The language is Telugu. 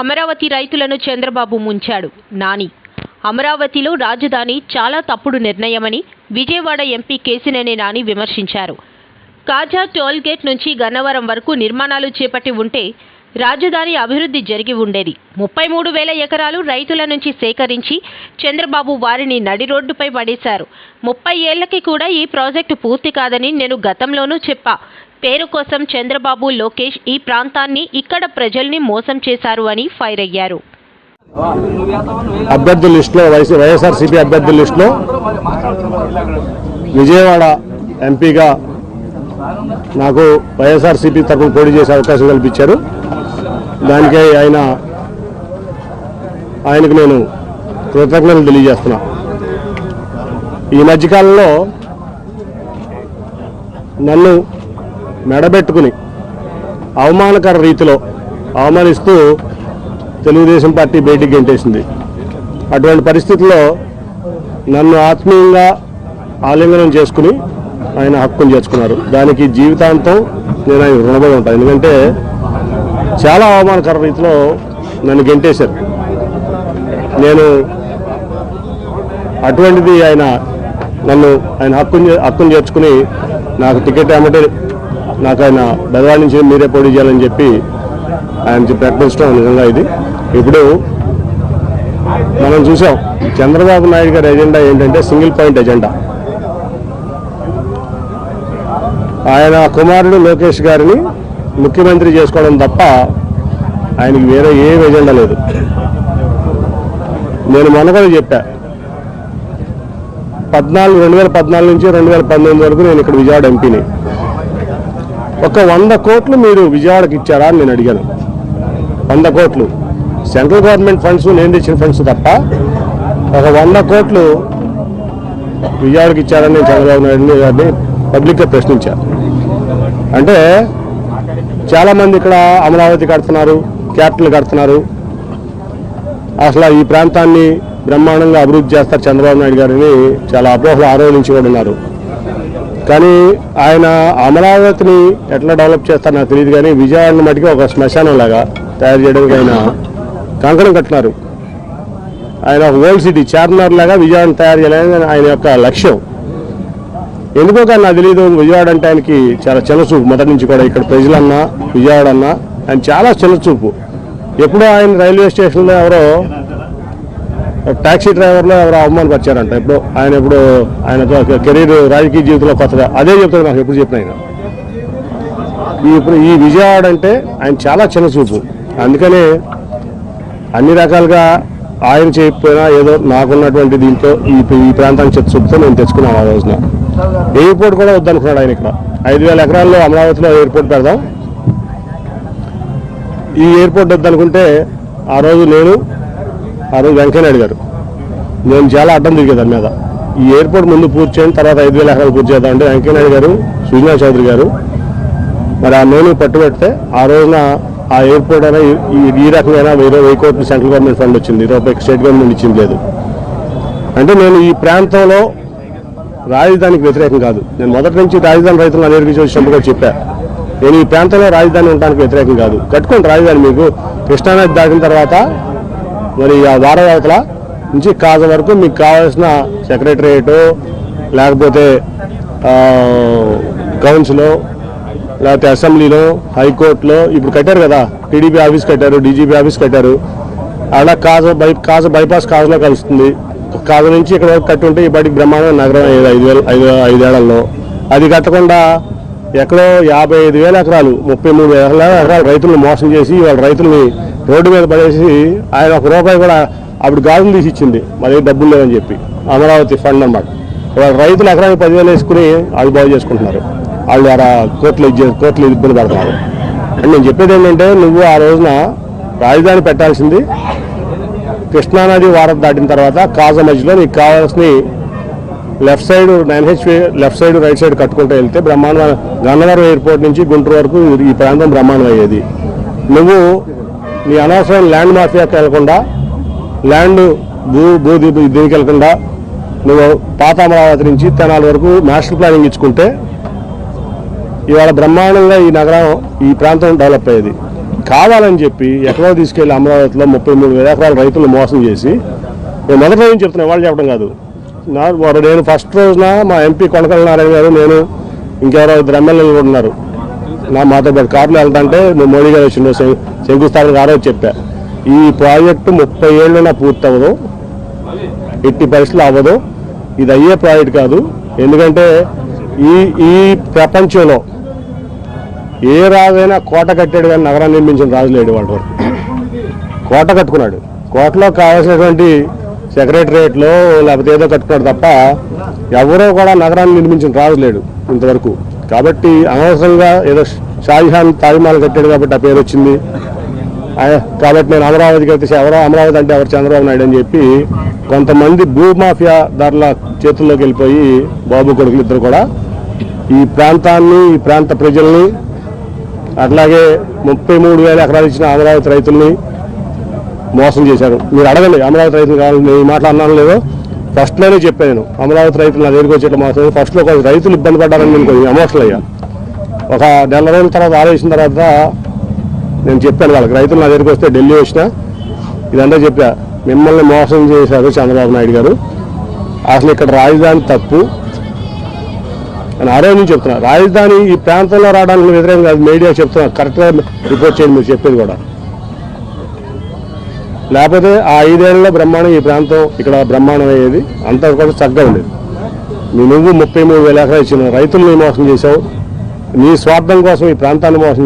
అమరావతి రైతులను చంద్రబాబు ముంచాడు. నాని అమరావతిలో రాజధాని చాలా తప్పుడు నిర్ణయమని విజయవాడ ఎంపీ కేసినేని నాని విమర్శించారు. కాజా టోల్గేట్ నుంచి గన్నవరం వరకు నిర్మాణాలు చేపట్టి ఉంటే రాజధాని అభివృద్ధి జరిగి ఉండేది. ముప్పై మూడు వేల ఎకరాలు రైతుల నుంచి సేకరించి చంద్రబాబు వారిని నడి రోడ్డుపై పడేశారు. ముప్పై ఏళ్ళకి కూడా ఈ ప్రాజెక్టు పూర్తి కాదని నేను గతంలోనూ చెప్పా. పేరు కోసం చంద్రబాబు లోకేష్ ఈ ప్రాంతాన్ని ఇక్కడ ప్రజల్ని మోసం చేశారు అని ఫైర్ అయ్యారు. అభ్యర్థుల లిస్టులో వైసీ వైఎస్ఆర్సీపీ అభ్యర్థుల లిస్టులో విజయవాడ ఎంపీగా నాకు వైఎస్ఆర్సీపీ తరఫున పోటీ చేసే అవకాశం కల్పించారు. దానికై ఆయన ఆయనకు నేను కృతజ్ఞతలు తెలియజేస్తున్నా. ఈ మధ్యకాలంలో నన్ను మెడబెట్టుకుని అవమానకర రీతిలో అవమానిస్తూ తెలుగుదేశం పార్టీ బయటికి గెంటేసింది. అటువంటి పరిస్థితుల్లో నన్ను ఆత్మీయంగా ఆలింగనం చేసుకుని ఆయన హక్కును చేర్చుకున్నారు. దానికి జీవితాంతం నేను ఆయన రుణపడి ఉంటాను ఎందుకంటే చాలా అవమానకర రీతిలో నన్ను గెంటేశారు. నేను అటువంటిది ఆయన నన్ను ఆయన హక్కుని హక్కును చేర్చుకుని నాకు టికెట్ ఏమంటే నాకు ఆయన బెదవాడి నుంచి మీరే పోటీ చేయాలని చెప్పి ఆయన ప్రకటించడం నిజంగా ఇది. ఇప్పుడు మనం చూసాం చంద్రబాబు నాయుడు గారి ఎజెండా ఏంటంటే సింగిల్ పాయింట్ ఎజెండా. ఆయన కుమారుడు లోకేష్ గారిని ముఖ్యమంత్రి చేసుకోవడం తప్ప ఆయనకి వేరే ఏ ఎజెండా లేదు. నేను మొన్న కూడా చెప్పా పద్నాలుగు రెండు వేల పద్నాలుగు నుంచి రెండు వేల పంతొమ్మిది వరకు నేను ఇక్కడ విజయవాడ ఎంపీని. ఒక వంద కోట్లు మీరు విజయవాడకి ఇచ్చారా అని నేను అడిగాను. వంద కోట్లు. సెంట్రల్ గవర్నమెంట్ ఫండ్స్ నేను తెచ్చిన ఫండ్స్ తప్ప ఒక వంద కోట్లు విజయవాడకి ఇచ్చారని నేను చంద్రబాబు నాయుడు గారిని పబ్లిక్గా ప్రశ్నించాను అంటే చాలామంది ఇక్కడ అమరావతి కడుతున్నారు క్యాపిటల్ కడుతున్నారు. అసలు ఈ ప్రాంతాన్ని బ్రహ్మాండంగా అభివృద్ధి చేస్తారు చంద్రబాబు నాయుడు గారిని చాలా అపోహలు ఆరోపించి కూడా ఉన్నారు. కానీ ఆయన అమరావతిని ఎట్లా డెవలప్ చేస్తారో నాకు తెలియదు కానీ విజయవాడని మటుకు ఒక శ్మశానం లాగా తయారు చేయడానికి ఆయన కంకణం కట్టినారు. ఆయన ఒక ఓల్డ్ సిటీ చార్మినార్ లాగా విజయవాడని తయారు చేయాలని ఆయన యొక్క లక్ష్యం. ఎందుకో కానీ నాకు తెలియదు విజయవాడ అంటే ఆయనకి చాలా చిన్నచూపు. మొదటి నుంచి కూడా ఇక్కడ ప్రజలన్నా విజయవాడ అన్నా ఆయన చాలా చిన్నచూపు. ఎప్పుడో ఆయన రైల్వే స్టేషన్లో ఎవరో టాక్సీ డ్రైవర్లో ఎవరో అవమానపరిచారంట. ఎప్పుడు ఆయన ఇప్పుడు ఆయన కెరీర్ రాజకీయ జీవితంలో కొత్తగా అదే చెప్తాడు నాకు ఎప్పుడు చెప్పిన ఆయన ఈ ఇప్పుడు ఈ విజయవాడ అంటే ఆయన చాలా చిన్న చూపు. అందుకనే అన్ని రకాలుగా ఆయన చేయకపోయినా ఏదో నాకున్నటువంటి దీంతో ఈ ఈ ప్రాంతానికి చిత్త చూపుతో నేను తెచ్చుకున్నాను ఆ రోజున. ఎయిర్పోర్ట్ కూడా వద్దనుకున్నాడు ఆయన ఇక్కడ. ఐదు వేల ఎకరాల్లో అమరావతిలో ఎయిర్పోర్ట్ పెడదాం. ఈ ఎయిర్పోర్ట్ వద్దనుకుంటే ఆ రోజు నేను ఆ రోజు వెంకయ్యనాయుడు గారు. నేను చాలా అడ్డం తిరిగే దాని మీద. ఈ ఎయిర్పోర్ట్ ముందు పూర్తి చేయండి తర్వాత ఐదు వేల ఎకరాలు పూర్తి చేద్దాం అంటే వెంకయ్యనాయుడు గారు సుజనా చౌదరి గారు మరి ఆ నేను పట్టుబెడితే ఆ రోజున ఆ ఎయిర్పోర్ట్ అయినా ఈ- రకమైన వేరే వెయ్యి కోట్లు సెంట్రల్ గవర్నమెంట్ ఫండ్ వచ్చింది. ఇరవై స్టేట్ గవర్నమెంట్ ఇచ్చింది లేదు. అంటే నేను ఈ ప్రాంతంలో రాజధానికి వ్యతిరేకం కాదు. నేను మొదటి నుంచి రాజధాని రైతులను అనేక వచ్చినప్పుడు చెప్పాను చెప్పా. నేను ఈ ప్రాంతంలో రాజధాని ఉండడానికి వ్యతిరేకం కాదు. కట్టుకోండి రాజధాని మీకు. కృష్ణానది దాటిన తర్వాత మరి ఆ వారవతల నుంచి కాజ వరకు మీకు కావాల్సిన సెక్రటరియట్ లేకపోతే కౌన్సిలో లేకపోతే అసెంబ్లీలో హైకోర్టులో ఇప్పుడు కట్టారు కదా టీడీపీ ఆఫీస్ కట్టారు డీజీపీ ఆఫీస్ కట్టారు. అలా కాజ బై కాజ బైపాస్ కాజలో కలుస్తుంది. కాజ నుంచి ఇక్కడ వరకు కట్టి ఉంటే ఇప్పటికి బ్రహ్మాండమైన నగరం అయ్యేది ఐదు వేల ఐదు ఐదేళ్ళలో అది కట్టకుండా ఎక్కడో యాభై ఐదు వేల ఎకరాలు ముప్పై మూడు వేల ఎకరాలు రైతులను మోసం చేసి వాళ్ళ రైతుల్ని రోడ్డు మీద పడేసి ఆయన ఒక రూపాయి కూడా అప్పుడు గాజులు తీసి ఇచ్చింది. మరి డబ్బులు లేవని చెప్పి. అమరావతి ఫండ్ అనమాట వాళ్ళ రైతులు ఎకరానికి పదివేలు వేసుకుని వాళ్ళు బాగు చేసుకుంటున్నారు. వాళ్ళు అలా కోట్లు కోట్లు ఇబ్బంది పడుతున్నారు. అండ్ నేను చెప్పేది ఏంటంటే నువ్వు ఆ రోజున రాజధాని పెట్టాల్సింది కృష్ణానది వారం దాటిన తర్వాత కాజ మధ్యలో నీకు కావాల్సిన left side nine H left side right side కట్టుకుంటూ వెళ్తే బ్రహ్మాండ గన్నవరం ఎయిర్పోర్ట్ నుంచి గుంటూరు వరకు ఈ ప్రాంతం బ్రహ్మాండం అయ్యేది నువ్వు మీ అనవసరం ల్యాండ్ మాఫియాకి వెళ్ళకుండా ల్యాండ్ భూ భూ దీనికి వెళ్ళకుండా నువ్వు పాత అమరావతి నుంచి తెనాలి వరకు మాస్టర్ ప్లానింగ్ ఇచ్చుకుంటే ఇవాళ బ్రహ్మాండంగా ఈ నగరం ఈ ప్రాంతం డెవలప్ అయ్యేది. కావాలని చెప్పి ఎక్కడో తీసుకెళ్ళి అమరావతిలో ముప్పై మూడు వేల ఎకరాల రైతులు మోసం చేసి నేను మొదటి రోజు చెప్తున్నా వాళ్ళు చెప్పడం కాదు. నా నేను ఫస్ట్ రోజున మా ఎంపీ కొనకల నారాయణ గారు నేను ఇంకెవరో ఇద్దరు ఎమ్మెల్యేలు కూడా ఉన్నారు. నా మాతో పాటు కార్లో వెళ్తా అంటే మోడీ గారు వచ్చిండో శంకుస్థాపన కారో చెప్పా. ఈ ప్రాజెక్టు ముప్పై ఏళ్ళైనా పూర్తి అవ్వదు ఎట్టి పరిస్థితులు అవ్వదు. ఇది అయ్యే ప్రాజెక్ట్ కాదు. ఎందుకంటే ఈ ఈ ప్రపంచంలో ఏ రాజైనా కోట కట్టాడు కానీ నగరాన్ని నిర్మించిన రాజు లేడు వాళ్ళ వరకు. కోట కట్టుకున్నాడు. కోటలో కావాల్సినటువంటి సెక్రటరియట్లో లేకపోతే ఏదో కట్టుకున్నాడు తప్ప ఎవరో కూడా నగరాన్ని నిర్మించిన రాజు లేడు ఇంతవరకు. కాబట్టి అనవసరంగా ఏదో షాజహాన్ తాజ్మహల్ కట్టాడు కాబట్టి ఆ పేరు వచ్చింది. కాబట్టి నేను అమరావతికి వెళ్తే ఎవరో అమరావతి అంటే ఎవరు చంద్రబాబు నాయుడు అని చెప్పి కొంతమంది భూమాఫియా ధరల చేతుల్లోకి వెళ్ళిపోయి బాబు కొడుకులు ఇద్దరు కూడా ఈ ప్రాంతాన్ని ఈ ప్రాంత ప్రజల్ని అట్లాగే ముప్పై మూడు వేల ఎకరాలు ఇచ్చిన అమరావతి రైతుల్ని మోసం చేశారు. మీరు అడగండి అమరావతి రైతులు కావాలి నేను ఈ అన్నాను లేదో? ఫస్ట్లోనే చెప్పాను నేను అమరావతి రైతులు నా దగ్గరికి వచ్చేట్లు మోసం ఫస్ట్లో కొంచెం రైతులు ఇబ్బంది పడ్డారని నేను కొంచెం ఎమోషనల్ అయ్యా. ఒక నెల రోజుల తర్వాత ఆలోచించిన తర్వాత నేను చెప్పాను వాళ్ళకి రైతులు నా దగ్గరికి వస్తే ఢిల్లీ వచ్చిన ఇదంతా చెప్పా. మిమ్మల్ని మోసం చేశారు చంద్రబాబు నాయుడు గారు. అసలు ఇక్కడ రాజధాని తప్పు. అని ఆ రోజు నుంచి చెప్తున్నా రాజధాని ఈ ప్రాంతంలో రావడానికి వ్యతిరేకం కాదు మీడియా చెప్తున్నా కరెక్ట్గా రిపోర్ట్ చేయండి మీరు చెప్పేది కూడా. లేకపోతే ఆ ఐదేళ్ళలో బ్రహ్మాండం ఈ ప్రాంతం ఇక్కడ బ్రహ్మాండం అయ్యేది అంతా కూడా చక్కగా ఉండేది. మీ నువ్వు ముప్పై మూడు వేల ఎకరాలు ఇచ్చిన రైతులు మోసం చేశావు. నీ స్వార్థం కోసం ఈ ప్రాంతాన్ని మోసం